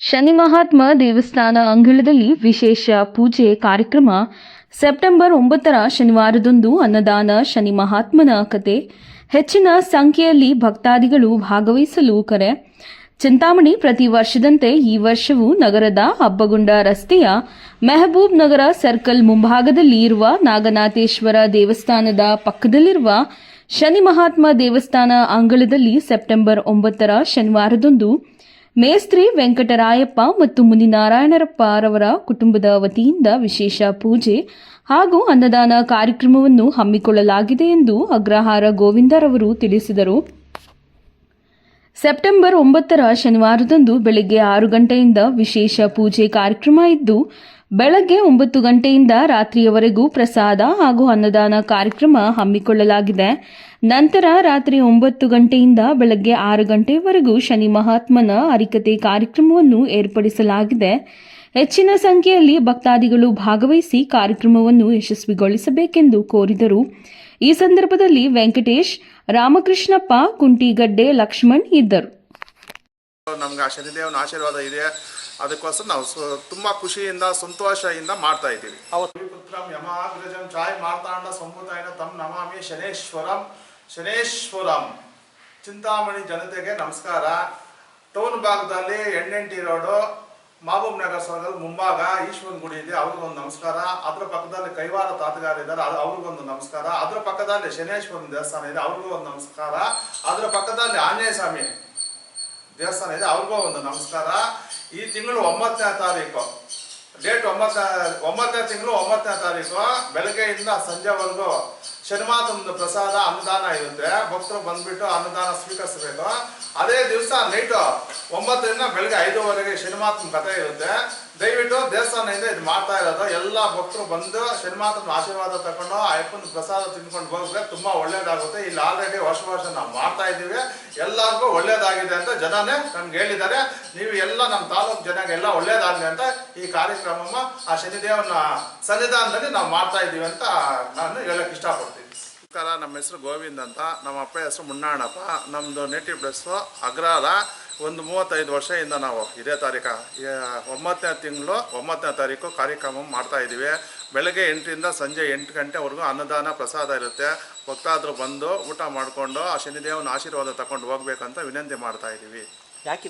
ಶನಿ ಮಹಾತ್ಮ ದೇವಸ್ಥಾನ ಅಂಗಳದಲ್ಲಿ ವಿಶೇಷ ಪೂಜೆ ಕಾರ್ಯಕ್ರಮ. ಸೆಪ್ಟೆಂಬರ್ ಒಂಬತ್ತರ ಶನಿವಾರದಂದು ಅನ್ನದಾನ ಶನಿ ಮಹಾತ್ಮನ ಕತೆ. ಹೆಚ್ಚಿನ ಸಂಖ್ಯೆಯಲ್ಲಿ ಭಕ್ತಾದಿಗಳು ಭಾಗವಹಿಸಲು ಕರೆ. ಚಿಂತಾಮಣಿ ಪ್ರತಿ ವರ್ಷದಂತೆ ಈ ವರ್ಷವೂ ನಗರದ ಹಬ್ಬಗುಂಡ ರಸ್ತೆಯ ಮೆಹಬೂಬ್ ನಗರ ಸರ್ಕಲ್ ಮುಂಭಾಗದಲ್ಲಿ ಇರುವ ನಾಗನಾಥೇಶ್ವರ ದೇವಸ್ಥಾನದ ಪಕ್ಕದಲ್ಲಿರುವ ಶನಿ ಮಹಾತ್ಮ ದೇವಸ್ಥಾನ ಅಂಗಳದಲ್ಲಿ ಸೆಪ್ಟೆಂಬರ್ ಒಂಬತ್ತರ ಶನಿವಾರದಂದು ಮೇಸ್ತ್ರಿ ವೆಂಕಟರಾಯಪ್ಪ ಮತ್ತು ಮುನಿನಾರಾಯಣರಪ್ಪ ರವರ ಕುಟುಂಬದ ವತಿಯಿಂದ ವಿಶೇಷ ಪೂಜೆ ಹಾಗೂ ಅನ್ನದಾನ ಕಾರ್ಯಕ್ರಮವನ್ನು ಹಮ್ಮಿಕೊಳ್ಳಲಾಗಿದೆ ಎಂದು ಅಗ್ರಹಾರ ಗೋವಿಂದರವರು ತಿಳಿಸಿದರು. ಸೆಪ್ಟೆಂಬರ್ ಒಂಬತ್ತರ ಶನಿವಾರದಂದು ಬೆಳಗ್ಗೆ ಆರು ಗಂಟೆಯಿಂದ ವಿಶೇಷ ಪೂಜೆ ಕಾರ್ಯಕ್ರಮ ಇದ್ದು, ಬೆಳಗ್ಗೆ ಒಂಬತ್ತು ಗಂಟೆಯಿಂದ ರಾತ್ರಿಯವರೆಗೂ ಪ್ರಸಾದ ಹಾಗೂ ಅನ್ನದಾನ ಕಾರ್ಯಕ್ರಮ ಹಮ್ಮಿಕೊಳ್ಳಲಾಗಿದೆ. ನಂತರ ರಾತ್ರಿ ಒಂಬತ್ತು ಗಂಟೆಯಿಂದ ಬೆಳಗ್ಗೆ ಆರು ಗಂಟೆಯವರೆಗೂ ಶನಿ ಮಹಾತ್ಮನ ಅರಿಕತೆ ಕಾರ್ಯಕ್ರಮವನ್ನು ಏರ್ಪಡಿಸಲಾಗಿದೆ. ಹೆಚ್ಚಿನ ಸಂಖ್ಯೆಯಲ್ಲಿ ಭಕ್ತಾದಿಗಳು ಭಾಗವಹಿಸಿ ಕಾರ್ಯಕ್ರಮವನ್ನು ಯಶಸ್ವಿಗೊಳಿಸಬೇಕೆಂದು ಕೋರಿದರು. ಈ ಸಂದರ್ಭದಲ್ಲಿ ವೆಂಕಟೇಶ್ ರಾಮಕೃಷ್ಣಪ್ಪ ಕುಂಟಿಗಡ್ಡೆ ಲಕ್ಷ್ಮಣ್ ಇದ್ದರು. ನಮ್ಗೆ ಆ ಶನಿದೇವನ ಆಶೀರ್ವಾದ ಇದೆ. ಅದಕ್ಕೋಸ್ಕರ ನಾವು ಸು- ತುಂಬಾ ಖುಷಿಯಿಂದ ಸಂತೋಷದಿಂದ ಮಾಡ್ತಾ ಇದ್ದೀವಿ. ಪುತ್ರಂ ಯಮಾಗ್ರಜಂ ಚಾಯ್ ಮಾರ್ತಾಂಡ ಸಂಭೂತಾಯನ ತಮ್ಮ ನಮಾಮಿ ಶನೇಶ್ವರಂ ಶನೇಶ್ವರಂ. ಚಿಂತಾಮಣಿ ಜನತೆಗೆ ನಮಸ್ಕಾರ. ಟೌನ್ ಭಾಗದಲ್ಲಿ ಎಣ್ಣೆಂಟಿ ರೋಡು ಮಹಬೂಬ್ ನಗರ್ ಸರ್ಕಲ್ ಮುಂಭಾಗ ಈಶ್ವರನ ಗುಡಿ ಇದೆ ಅವ್ರಿಗೊಂದು ನಮಸ್ಕಾರ. ಅದ್ರ ಪಕ್ಕದಲ್ಲಿ ಕೈವಾರ ತಾತಗಾರ ಇದ್ದಾರೆ ಅವ್ರಿಗೊಂದು ನಮಸ್ಕಾರ. ಅದ್ರ ಪಕ್ಕದಲ್ಲಿ ಶನೇಶ್ವರನ ದೇವಸ್ಥಾನ ಇದೆ, ಅವ್ರಿಗೂ ಒಂದು ನಮಸ್ಕಾರ. ಅದ್ರ ಪಕ್ಕದಲ್ಲಿ ಆಂಜನೇಯ ಸ್ವಾಮಿ ದೇವಸ್ಥಾನ ಇದೆ, ಅವ್ರಿಗೂ ಒಂದು ನಮಸ್ಕಾರ. ಈ ತಿಂಗಳು ಒಂಬತ್ತನೇ ತಾರೀಕು. ಡೇಟ್ ಒಂಬತ್ತನೇ ಒಂಬತ್ತನೇ ತಿಂಗಳು ಒಂಬತ್ತನೇ ತಾರೀಕು. ಬೆಳಗ್ಗೆಯಿಂದ ಸಂಜೆವರೆಗೂ ಶನಿಮಾತನದ ಪ್ರಸಾದ ಅನುದಾನ ಇರುತ್ತೆ. ಭಕ್ತರು ಬಂದ್ಬಿಟ್ಟು ಅನುದಾನ ಸ್ವೀಕರಿಸಬೇಕು. ಅದೇ ದಿವಸ ನೈಟು ಒಂಬತ್ತರಿಂದ ಬೆಳಗ್ಗೆ ಐದುವರೆಗೆ ಶನಿಮಾತನ ಕಥೆ ಇರುತ್ತೆ. ದಯವಿಟ್ಟು ದೇವಸ್ಥಾನದಿಂದ ಇದು ಮಾಡ್ತಾ ಇರೋದು. ಎಲ್ಲ ಭಕ್ತರು ಬಂದು ಶನಿಮಾತನ ಆಶೀರ್ವಾದ ತಗೊಂಡು ಅಯ್ಯಪ್ಪನ ಪ್ರಸಾದ ತಿನ್ಕೊಂಡು ಹೋಗಿದ್ರೆ ತುಂಬಾ ಒಳ್ಳೇದಾಗುತ್ತೆ. ಇಲ್ಲಿ ಆಲ್ರೆಡಿ ವರ್ಷ ವರ್ಷ ನಾವು ಮಾಡ್ತಾ ಇದ್ದೀವಿ. ಎಲ್ಲರಿಗೂ ಒಳ್ಳೇದಾಗಿದೆ ಅಂತ ಜನನೇ ನಮ್ಗೆ ಹೇಳಿದ್ದಾರೆ. ನೀವು ಎಲ್ಲ ನಮ್ಮ ತಾಲೂಕು ಜನಗೆ ಎಲ್ಲ ಒಳ್ಳೇದಾಗಲಿ ಅಂತ ಈ ಕಾರ್ಯಕ್ರಮ ಆ ಶನಿದೇವನ ಸನ್ನಿಧಾನದಲ್ಲಿ ನಾವು ಮಾಡ್ತಾ ಇದ್ದೀವಿ ಅಂತ ನಾನು ಹೇಳಕ್ ಇಷ್ಟಪಡ್ತೀನಿ. ನಮಸ್ಕಾರ ನಮ್ಮ ಹೆಸರು ಗೋವಿಂದ್ ಅಂತ. ನಮ್ಮ ಅಪ್ಪ ಹೆಸರು ಮುನ್ನಾಣಪ್ಪ. ನಮ್ಮದು ನೇಟಿವ್ ಪ್ಲೇಸು ಅಗ್ರಹಾರ ಒಂದು ಮೂವತ್ತೈದು ವರ್ಷದಿಂದ ನಾವು ಇದೇ ತಾರೀಕು ಒಂಬತ್ತನೇ ತಿಂಗಳು ಒಂಬತ್ತನೇ ತಾರೀಕು ಕಾರ್ಯಕ್ರಮ ಮಾಡ್ತಾ ಇದ್ದೀವಿ. ಬೆಳಗ್ಗೆ ಎಂಟರಿಂದ ಸಂಜೆ ಎಂಟು ಗಂಟೆವರೆಗೂ ಅನ್ನದಾನ ಪ್ರಸಾದ ಇರುತ್ತೆ. ಭಕ್ತಾದರು ಬಂದು ಊಟ ಮಾಡಿಕೊಂಡು ಆ ಶನಿದೇವನ ಆಶೀರ್ವಾದ ತಗೊಂಡು ಹೋಗ್ಬೇಕಂತ ವಿನಂತಿ ಮಾಡ್ತಾ ಇದ್ದೀವಿ. ಯಾಕೆ.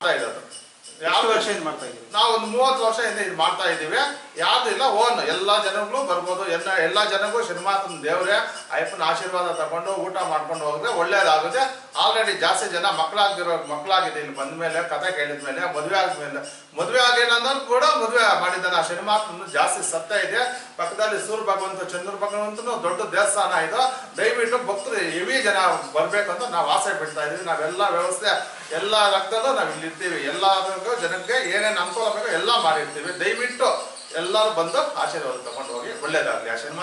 ಎಷ್ಟು ವರ್ಷ ಇದು ಮಾಡ್ತಾ ಇದ್ದೀವಿ ನಾವು ಒಂದು ಮೂವತ್ತು ವರ್ಷದಿಂದ ಇದು ಮಾಡ್ತಾ ಇದ್ದೀವಿ. ಯಾವ್ದು ಇಲ್ಲ ಓನ್. ಎಲ್ಲಾ ಜನಗಳು ಬರ್ಬೋದು. ಎಲ್ಲ ಎಲ್ಲಾ ಜನಗಳು ಶ್ರೀಮಾತನ ದೇವರೇ ಅಯ್ಯಪ್ಪನ ಆಶೀರ್ವಾದ ತಗೊಂಡು ಊಟ ಮಾಡ್ಕೊಂಡು ಹೋಗಿದ್ರೆ ಒಳ್ಳೇದಾಗುತ್ತೆ. ಆಲ್ರೆಡಿ ಜಾಸ್ತಿ ಜನ ಮಕ್ಕಳಾಗಿರೋ ಮಕ್ಕಳಾಗಿದೆ ಇಲ್ಲಿ ಬಂದ ಮೇಲೆ ಕತೆ ಕೇಳಿದ ಮೇಲೆ ಮದುವೆ ಆದ್ಮೇಲೆ ಮದುವೆ ಆಗಿಲ್ಲ ಕೂಡ ಮದುವೆ ಮಾಡಿದ್ದಾನೆ ಆ ಶನಿಮಾತನ ಜಾಸ್ತಿ ಸತ್ತ ಇದೆ. ಪಕ್ಕದಲ್ಲಿ ಸೂರ್ಯ ಭಗವಂತ ಚಂದ್ರ ಭಗವಂತನು ದೊಡ್ಡ ದೇವಸ್ಥಾನ ಇದು. ದಯವಿಟ್ಟು ಭಕ್ತರು ಹೆವಿ ಜನ ಬರ್ಬೇಕಂತ ನಾವು ಆಸೆ ಬಿಡ್ತಾ ಇದೀವಿ ನಾವೆಲ್ಲ ವ್ಯವಸ್ಥೆ ಎಲ್ಲ ರಕ್ತದಲ್ಲೂ ನಾವು ಇಲ್ಲಿ ಇರ್ತೀವಿ ಎಲ್ಲರಿಗೂ ಜನಕ್ಕೆ ಏನೇನು ಅನುಕೂಲ ಬೇಕೋ ಎಲ್ಲ ಮಾಡಿರ್ತೀವಿ. ದಯವಿಟ್ಟು ಎಲ್ಲರೂ ಬಂದು ಆಶೀರ್ವಾದ ತಗೊಂಡು ಹೋಗಿ ಒಳ್ಳೇದಾಗಲಿ. ಆ ಶನಿಮಾ